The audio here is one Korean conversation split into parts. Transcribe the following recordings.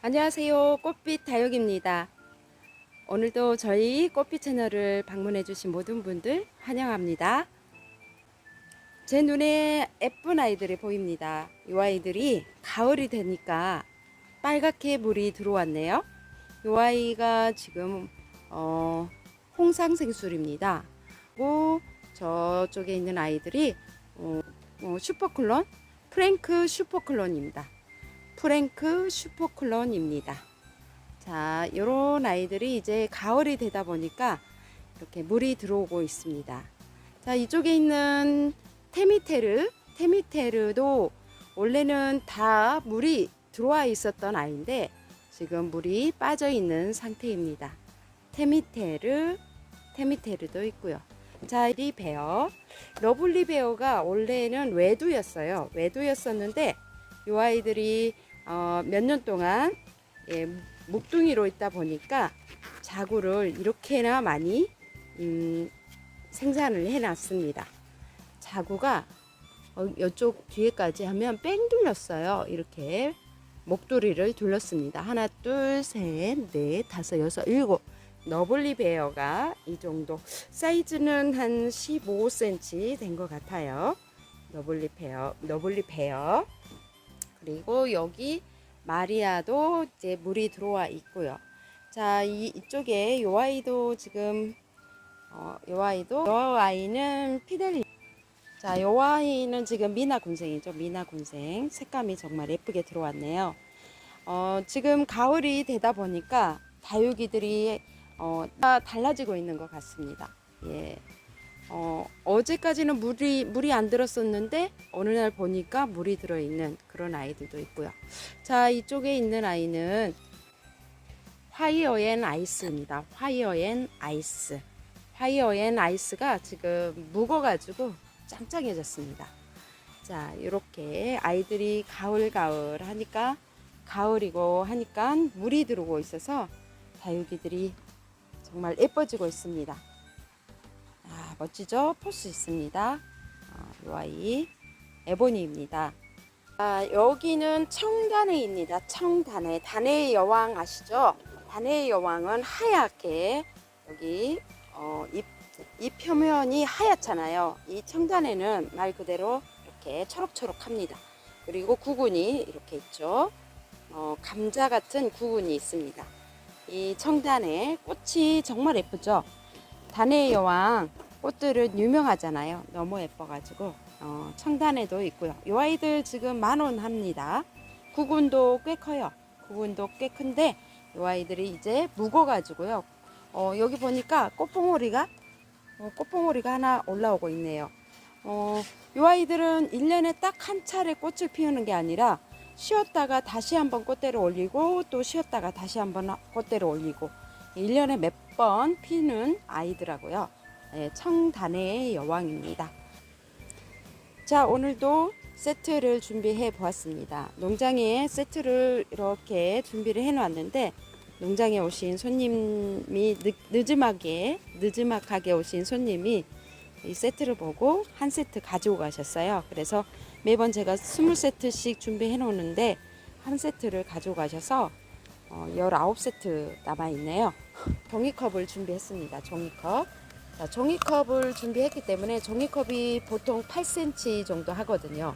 안녕하세요. 꽃빛 다육입니다. 오늘도 저희 꽃빛 채널을 방문해 주신 모든 분들 환영합니다. 제 눈에 예쁜 아이들이 보입니다. 이 아이들이 가을이 되니까 빨갛게 물이 들어왔네요. 이 아이가 지금 어, 홍상생술입니다. 그리고 저쪽에 있는 아이들이 어, 어, 슈퍼클론, 프랭크 슈퍼클론입니다. 프랭크 슈퍼클론입니다. 자, 요런 아이들이 이제 가을이 되다 보니까 이렇게 물이 들어오고 있습니다. 자, 이쪽에 있는 테미테르, 테미테르도 원래는 다 물이 들어와 있었던 아이인데 지금 물이 빠져 있는 상태입니다. 테미테르, 테미테르도 있고요. 자, 이 베어, 러블리 베어가 원래는 외두였어요. 외두였었는데 이 아이들이 어, 몇 년 동안 예, 묵둥이로 있다 보니까 자구를 이렇게나 많이 음, 생산을 해놨습니다. 자구가 어, 이쪽 뒤에까지 하면 뺑 둘렀어요. 이렇게 목도리를 둘렀습니다. 하나, 둘, 셋, 넷, 다섯, 여섯, 일곱. 너블리 베어가 이 정도 사이즈는 한 15cm 된 것 같아요. 너블리 베어, 너블리 베어. 그리고 여기 마리아도 이제 물이 들어와 있고요. 자, 이, 이쪽에 요 아이도 지금 어, 요 아이도 요 아이는 피델리 자, 요 아이는 지금 미나 군생이죠. 미나 군생. 색감이 정말 예쁘게 들어왔네요. 어, 지금 가을이 되다 보니까 다육이들이 어, 다 달라지고 있는 것 같습니다. 예. 어, 어제까지는 물이, 물이 안 들었었는데, 어느 날 보니까 물이 들어 있는 그런 아이들도 있고요. 자, 이쪽에 있는 아이는 화이어 앤 아이스입니다. 화이어 앤 아이스. 화이어 앤 아이스가 지금 묵어 가지고 짱짱해졌습니다. 자, 이렇게 아이들이 가을가을 하니까, 가을이고 하니까 물이 들어오고 있어서 다육이들이 정말 예뻐지고 있습니다. 아, 멋지죠? 포스 있습니다. 어, 이 아이 에보니입니다. 아, 여기는 청단해입니다. 청단해. 단해의 여왕 아시죠? 단해의 여왕은 하얗게 여기 어, 잎, 잎 표면이 하얗잖아요. 이 청단해는 말 그대로 이렇게 초록초록합니다. 그리고 구근이 이렇게 있죠. 어, 감자 같은 구근이 있습니다. 이 청단해 꽃이 정말 예쁘죠? 단해의 여왕 꽃들은 유명하잖아요. 너무 예뻐가지고 어, 청단에도 있고요. 이 아이들 지금 만 원 합니다. 구근도 꽤 커요. 구근도 꽤 큰데 이 아이들이 이제 묵어가지고요. 어, 여기 보니까 꽃봉오리가 어, 꽃봉오리가 하나 올라오고 있네요. 어, 이 아이들은 1년에 딱 한 차례 꽃을 피우는 게 아니라 쉬었다가 다시 한번 꽃대를 올리고 또 쉬었다가 다시 한번 꽃대를 올리고 1년에 몇 번 피는 아이더라고요. 네, 청단의 여왕입니다. 자, 오늘도 세트를 준비해 보았습니다. 농장에 세트를 이렇게 준비를 해 놨는데 농장에 오신 손님이 늦, 늦음하게 늦음하게 오신 손님이 이 세트를 보고 한 세트 가지고 가셨어요. 그래서 매번 제가 20세트씩 준비해 놓는데 한 세트를 가지고 가셔서 어, 19세트 남아 있네요. 종이컵을 준비했습니다. 종이컵. 자, 종이컵을 준비했기 때문에 종이컵이 보통 8cm 정도 하거든요.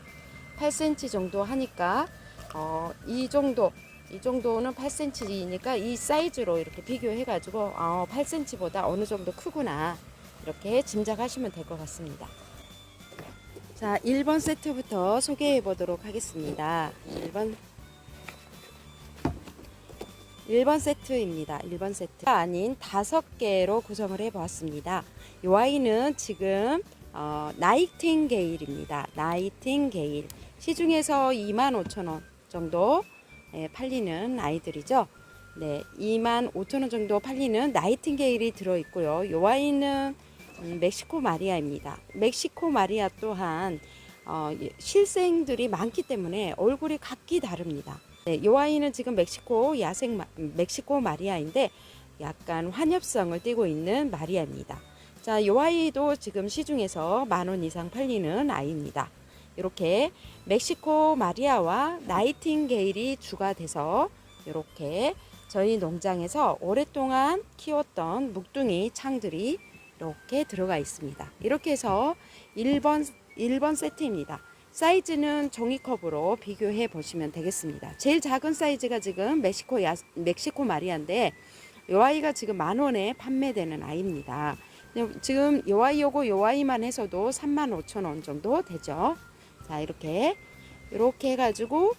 8cm 정도 하니까 어, 이 정도 이 정도는 8cm이니까 이 사이즈로 이렇게 비교해 가지고 어, 8cm보다 어느 정도 크구나 이렇게 짐작하시면 될 것 같습니다. 자, 1번 세트부터 소개해 보도록 하겠습니다. 1번 1번 세트입니다. 1번 세트가 아닌 다섯 개로 구성을 해 보았습니다. 이 아이는 지금 어, 나이팅게일입니다. 나이팅게일. 시중에서 25,000원 정도 예, 팔리는 아이들이죠. 네, 25,000원 정도 팔리는 나이팅게일이 들어 있고요. 이 아이는 음, 멕시코 마리아입니다. 멕시코 마리아 또한 어, 실생들이 많기 때문에 얼굴이 각기 다릅니다. 네, 이 아이는 지금 멕시코 야생 마, 멕시코 마리아인데 약간 환엽성을 띠고 있는 마리아입니다. 자, 이 아이도 지금 시중에서 만 원 이상 팔리는 아이입니다. 이렇게 멕시코 마리아와 나이팅게일이 주가 돼서 이렇게 저희 농장에서 오랫동안 키웠던 묵둥이 창들이 이렇게 들어가 있습니다. 이렇게 해서 1번 1번 세트입니다. 사이즈는 종이컵으로 비교해 보시면 되겠습니다. 제일 작은 사이즈가 지금 멕시코 야, 멕시코 마리아인데 요 아이가 지금 만 원에 판매되는 아이입니다. 지금 요 아이 요거 요 아이만 해서도 3만 5천 원 정도 되죠. 자 이렇게 이렇게 해 가지고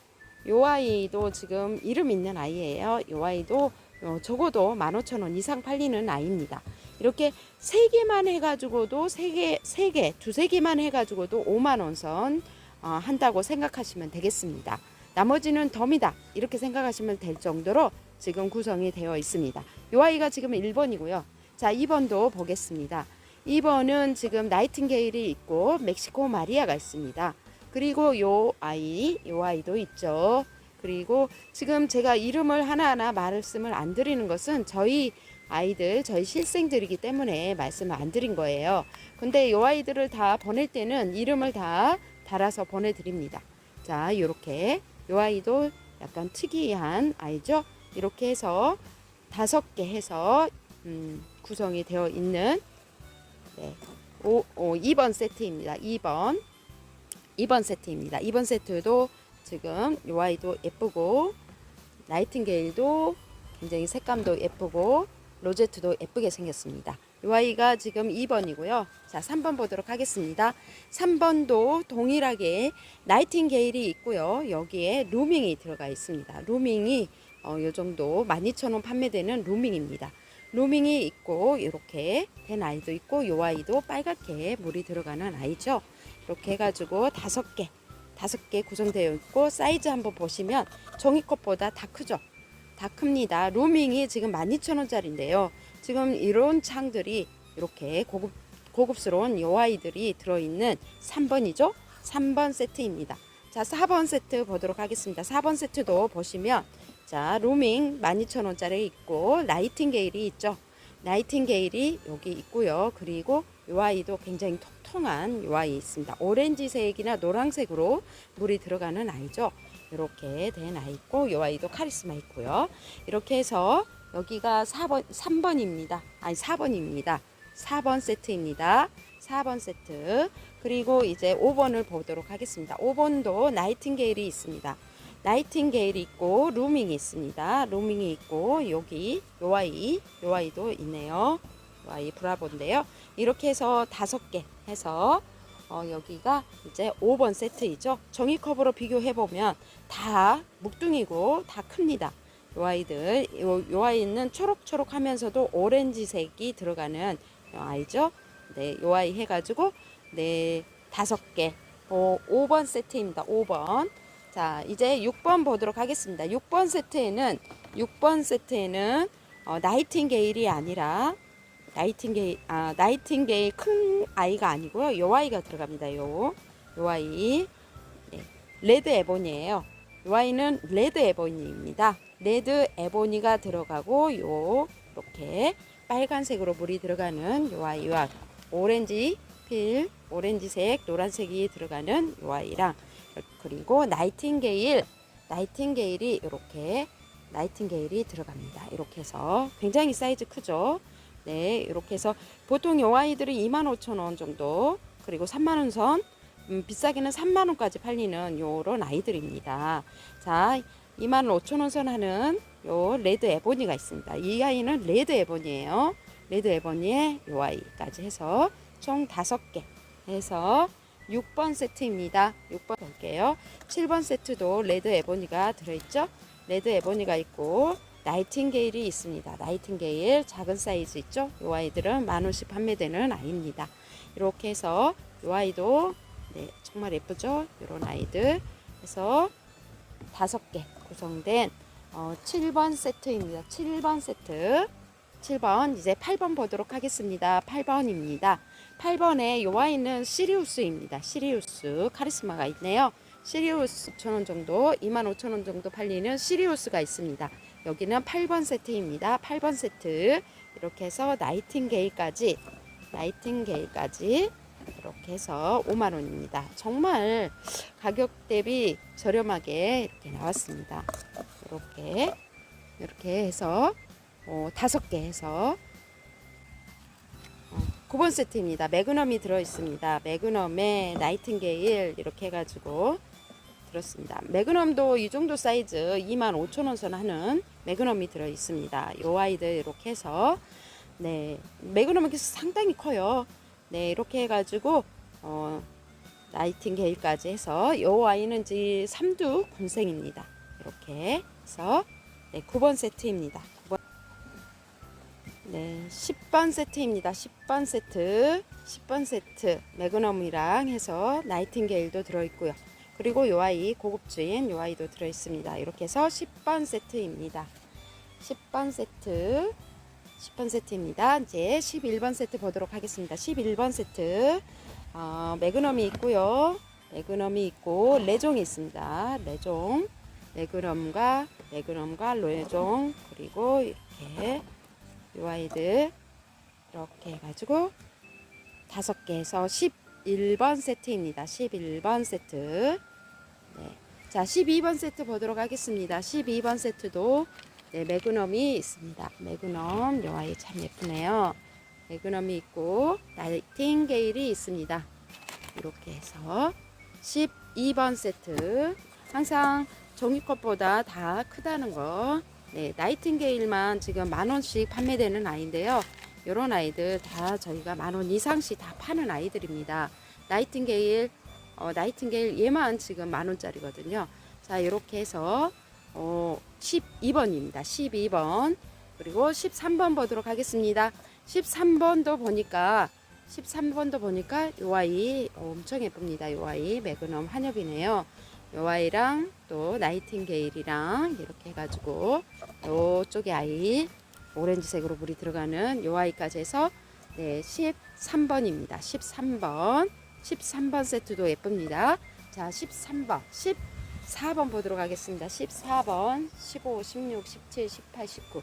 요 아이도 지금 이름 있는 아이예요. 요 아이도 어, 적어도 15,000원 이상 팔리는 아이입니다. 이렇게 세 개만 해 가지고도 세 개, 세 개, 두세 개만 해 가지고도 5만 원선 어, 한다고 생각하시면 되겠습니다. 나머지는 덤이다 이렇게 생각하시면 될 정도로 지금 구성이 되어 있습니다. 요 아이가 지금 1번이고요. 자, 2번도 보겠습니다. 2번은 지금 나이팅게일이 있고 멕시코 마리아가 있습니다. 그리고 요 아이, 요 아이도 있죠. 그리고 지금 제가 이름을 하나하나 말씀을 안 드리는 것은 저희 아이들, 저희 실생들이기 때문에 말씀을 안 드린 거예요. 근데 요 아이들을 다 보낼 때는 이름을 다 달아서 보내드립니다. 자, 요렇게 요 아이도 약간 특이한 아이죠. 이렇게 해서 다섯 개 해서 음, 구성이 되어 있는 네, 오, 오, 2번 세트입니다. 2번 2번 세트입니다. 2번 세트도 지금 요 아이도 예쁘고 나이팅게일도 굉장히 색감도 예쁘고 로제트도 예쁘게 생겼습니다. 요 아이가 지금 2번이고요. 자, 3번 보도록 하겠습니다. 3번도 동일하게 나이팅게일이 있고요. 여기에 루밍이 들어가 있습니다. 루밍이 어, 요 정도 12,000원 판매되는 루밍입니다. 루밍이 있고 이렇게 된 아이도 있고 요 아이도 빨갛게 물이 들어가는 아이죠. 이렇게 해가지고 다섯 개, 다섯 개 구성되어 있고 사이즈 한번 보시면 종이컵보다 다 크죠. 다 큽니다. 루밍이 지금 12,000원짜리인데요. 지금 이런 창들이 이렇게 고급 고급스러운 요 아이들이 들어있는 3번이죠. 3번 세트입니다. 자, 4번 세트 보도록 하겠습니다. 4번 세트도 보시면 자, 루밍 12,000원짜리 있고 나이팅게일이 있죠. 나이팅게일이 여기 있고요. 그리고 요 아이도 굉장히 통통한 요 아이 있습니다. 오렌지색이나 노란색으로 물이 들어가는 아이죠. 이렇게 된 아이 있고 요 아이도 카리스마 있고요. 이렇게 해서 여기가 4번 3번입니다. 아니 4번입니다. 4번 세트입니다. 4번 세트. 그리고 이제 5번을 보도록 하겠습니다. 5번도 나이팅게일이 있습니다. 나이팅게일이 있고 루밍이 있습니다. 루밍이 있고 여기 요 아이 요 아이도 있네요. 요 아이 브라보인데요. 이렇게 해서 다섯 개 해서 어, 여기가 이제 5번 세트이죠. 종이컵으로 비교해 보면 다 묵둥이고 다 큽니다. 요 아이들 요, 요 아이는 초록초록 하면서도 오렌지색이 들어가는 요 아이죠. 네, 요 아이 해가지고 네 다섯 개. 어, 5번 세트입니다. 5번. 자, 이제 6번 보도록 하겠습니다. 6번 세트에는 6번 세트에는 어, 나이팅게일이 아니라 나이팅게일 아 나이팅게일 큰 아이가 아니고요. 요 아이가 들어갑니다. 요. 요 아이. 네. 레드 에보니예요. 요 아이는 레드 에보니입니다. 레드 에보니가 들어가고 요 이렇게 빨간색으로 물이 들어가는 요 아이와 오렌지 필 오렌지색 노란색이 들어가는 요 아이랑 그리고 나이팅게일 나이팅게일이 이렇게 나이팅게일이 들어갑니다. 이렇게 해서 굉장히 사이즈 크죠. 네, 이렇게 해서 보통 요 아이들이 25,000원 정도 그리고 3만 원 선 음, 비싸게는 3만 원까지 팔리는 요런 아이들입니다. 자, 2만 5천 원선 하는 요 레드 에보니가 있습니다. 이 아이는 레드 에보니예요. 레드 에보니에 요 아이까지 해서 총 다섯 개 해서 6번 세트입니다. 6번 볼게요. 7번 세트도 레드 에보니가 들어있죠. 레드 에보니가 있고 나이팅게일이 있습니다. 나이팅게일 작은 사이즈 있죠. 이 아이들은 만 원씩 판매되는 아이입니다. 이렇게 해서 이 아이도 네, 정말 예쁘죠. 이런 아이들 해서 다섯 개 구성된 어, 7번 세트입니다. 7번 세트. 7번 이제 8번 보도록 하겠습니다. 8번입니다. 8번에 요 아이는 시리우스입니다. 시리우스 카리스마가 있네요. 시리우스 5천원 정도, 25,000원 정도 팔리는 시리우스가 있습니다. 여기는 8번 세트입니다. 8번 세트. 이렇게 해서 나이팅게일까지, 나이팅게일까지 이렇게 해서 5만 원입니다. 정말 가격 대비 저렴하게 이렇게 나왔습니다. 이렇게 이렇게 해서 어, 다섯 개 해서 어, 9번 세트입니다. 매그넘이 들어 있습니다. 매그넘에 나이팅게일 이렇게 해가지고 들었습니다. 매그넘도 이 정도 사이즈 25,000원 선 하는 매그넘이 들어 있습니다. 요 아이들 이렇게 해서 네 매그넘은 상당히 커요. 네 이렇게 해가지고 어, 나이팅게일까지 해서 요 아이는 이제 삼두 군생입니다. 이렇게 해서 네 9번 세트입니다. 9번 네 10번 세트입니다. 10번 세트 10번 세트 매그넘이랑 해서 나이팅게일도 들어있고요. 그리고 요 아이 고급진 요 아이도 들어 있습니다. 이렇게 해서 10번 세트입니다. 10번 세트 10번 세트입니다. 이제 11번 세트 보도록 하겠습니다. 11번 세트 어, 매그넘이 있고요. 매그넘이 있고 레종이 있습니다. 레종 매그넘과 매그넘과 레종 그리고 이렇게 요 아이들 이렇게 해가지고 다섯 개 해서 11번 세트입니다. 11번 세트. 네. 자, 12번 세트 보도록 하겠습니다. 12번 세트도 네, 매그넘이 있습니다. 매그넘 요 아이 참 예쁘네요. 매그넘이 있고 나이팅게일이 있습니다. 이렇게 해서 12번 세트 항상 종이컵보다 다 크다는 거. 네, 나이팅게일만 지금 만 원씩 판매되는 아이인데요. 이런 아이들 다 저희가 만 원 이상씩 다 파는 아이들입니다. 나이팅게일, 어, 나이팅게일 얘만 지금 만 원짜리거든요. 자, 이렇게 해서 어, 12번입니다. 12번. 그리고 13번 보도록 하겠습니다. 13번도 보니까 13번도 보니까 요 아이 엄청 예쁩니다. 요 아이 매그넘 한엽이네요. 요 아이랑 또 나이팅게일이랑 이렇게 해가지고 요쪽에 아이 오렌지색으로 물이 들어가는 요 아이까지 해서 네 13번입니다. 13번 13번 세트도 예쁩니다. 자 13번 14번 보도록 하겠습니다. 14번 15 16 17 18 19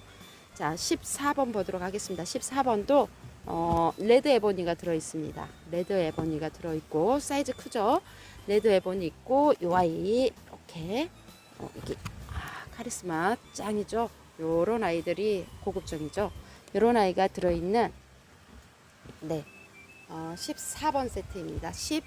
자, 14번 보도록 하겠습니다. 14번도 어, 레드 에보니가 들어 있습니다. 레드 에보니가 들어 있고 사이즈 크죠? 레드 에보니 있고 요 아이 이렇게 어, 이게 아, 카리스마 짱이죠. 요런 아이들이 고급종이죠. 요런 아이가 들어 있는 네. 어, 14번 세트입니다. 10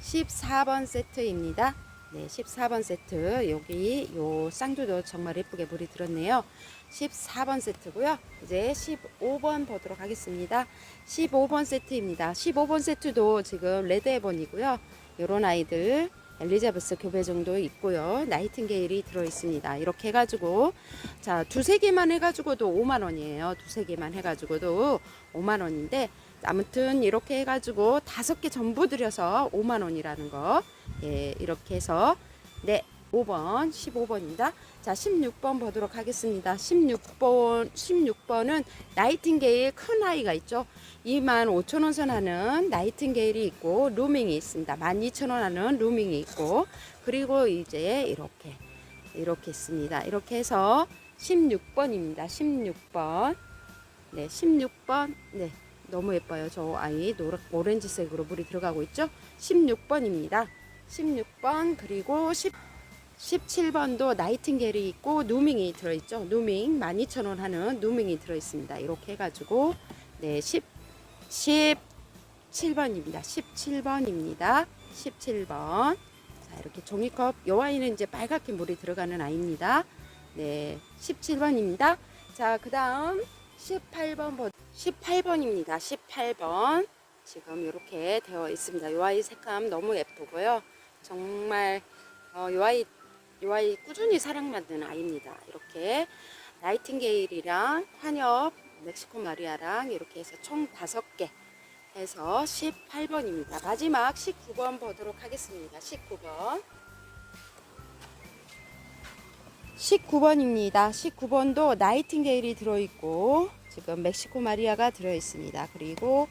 14번 세트입니다. 네, 14번 세트 여기 요 쌍두도 정말 예쁘게 물이 들었네요. 14번 세트고요. 이제 15번 보도록 하겠습니다. 15번 세트입니다. 15번 세트도 지금 레드 에본이고요. 요런 아이들 엘리자베스 교배 정도 있고요. 나이팅게일이 들어 있습니다. 이렇게 해가지고 자 두세 개만 해가지고도 5만 원이에요. 두세 개만 해가지고도 5만 원인데 아무튼 이렇게 해가지고 다섯 개 전부 들여서 5만 원이라는 거 예, 이렇게 해서 네 5번 15번입니다. 자 16번 보도록 하겠습니다. 16번 16번은 나이팅게일 큰 아이가 있죠. 2만 5천 원 선하는 나이팅게일이 있고 루밍이 있습니다. 12,000원 하는 루밍이 있고 그리고 이제 이렇게 이렇게 있습니다. 이렇게 해서 16번입니다. 16번 네 16번 네 너무 예뻐요. 저 아이 노랗 오렌지색으로 물이 들어가고 있죠. 16번입니다. 16번 그리고 10 17번도 나이팅게일이 있고 누밍이 들어있죠. 누밍 12,000원 하는 누밍이 들어있습니다. 이렇게 해가지고 네 10, 17번입니다. 17번입니다. 17번 자 이렇게 종이컵 요 아이는 이제 빨갛게 물이 들어가는 아이입니다. 네 17번입니다. 자 그 다음 18번 보 18번입니다. 18번 지금 이렇게 되어 있습니다. 요 아이 색감 너무 예쁘고요. 정말 어, 요 아이 요 아이 꾸준히 사랑받는 아이입니다. 이렇게 나이팅게일이랑 환엽, 멕시코 마리아랑 이렇게 해서 총 다섯 개 해서 18번입니다. 마지막 19번 보도록 하겠습니다. 19번. 19번입니다. 19번도 나이팅게일이 들어있고 지금 멕시코 마리아가 들어있습니다. 그리고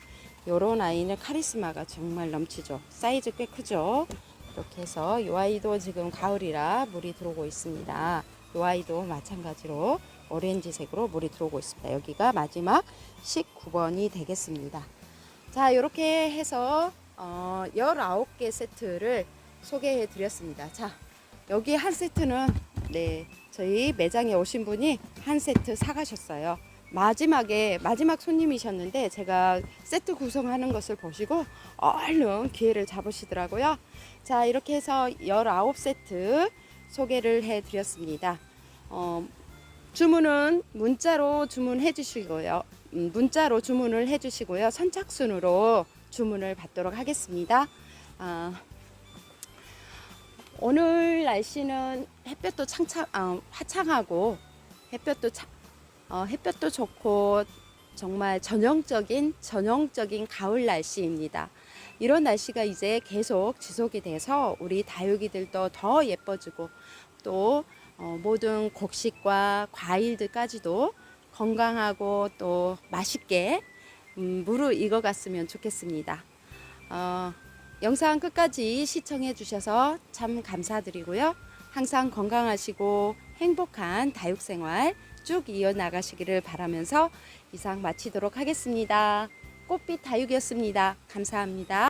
요런 아이는 카리스마가 정말 넘치죠. 사이즈 꽤 크죠. 이렇게 해서 이 아이도 지금 가을이라 물이 들어오고 있습니다. 이 아이도 마찬가지로 오렌지색으로 물이 들어오고 있습니다. 여기가 마지막 19번이 되겠습니다. 자, 이렇게 해서 어, 19개 세트를 소개해 드렸습니다. 자, 여기 한 세트는 네, 저희 매장에 오신 분이 한 세트 사가셨어요. 마지막에 마지막 손님이셨는데 제가 세트 구성하는 것을 보시고 얼른 기회를 잡으시더라고요. 자, 이렇게 해서 19세트 소개를 해 드렸습니다. 어, 주문은 문자로 주문해 주시고요. 음, 문자로 주문을 해 주시고요. 선착순으로 주문을 받도록 하겠습니다. 아, 오늘 날씨는 햇볕도 창창, 아, 화창하고 햇볕도 차, 어, 햇볕도 좋고 정말 전형적인 전형적인 가을 날씨입니다. 이런 날씨가 이제 계속 지속이 돼서 우리 다육이들도 더 예뻐지고 또 어, 모든 곡식과 과일들까지도 건강하고 또 맛있게 음, 무르익어 갔으면 좋겠습니다. 어, 영상 끝까지 시청해 주셔서 참 감사드리고요. 항상 건강하시고 행복한 다육생활 쭉 이어나가시기를 바라면서 이상 마치도록 하겠습니다. 꽃빛 다육이었습니다. 감사합니다.